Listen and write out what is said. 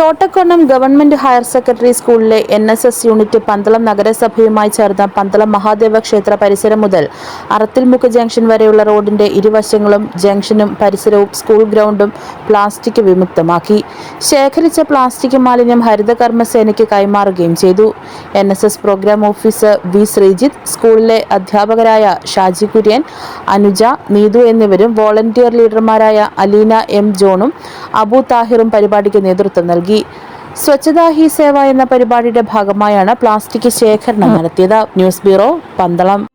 തോട്ടക്കൊണ്ണം government higher secondary സ്കൂളിലെ N S S unit Pandalam നഗരസഭയുമായി ചേർന്ന പന്തളം മഹാദേവ ക്ഷേത്ര പരിസരം മുതൽ അറത്തിൽമുക്ക് ജംഗ്ഷൻ വരെയുള്ള റോഡിന്റെ ഇരുവശങ്ങളും ജംഗ്ഷനും പരിസരവും സ്കൂൾ ഗ്രൗണ്ടും പ്ലാസ്റ്റിക് വിമുക്തമാക്കി. ശേഖരിച്ച പ്ലാസ്റ്റിക് മാലിന്യം ഹരിതകർമ്മസേനയ്ക്ക് കൈമാറുകയും ചെയ്തു. N S S programme officer V Sreejith സ്കൂളിലെ അധ്യാപകരായ ഷാജി കുര്യൻ അനുജ നീതു എന്നിവരും വോളണ്ടിയർ ലീഡർമാരായ അലീന എം ജോണും അബു താഹിറും പരിപാടിക്ക് നേതൃത്വം നൽകി. സ്വച്ഛതാ ഹി സേവ എന്ന പരിപാടിയുടെ ഭാഗമായാണ് പ്ലാസ്റ്റിക് ശേഖരണം നടത്തിയത്. News bureau Pandalam.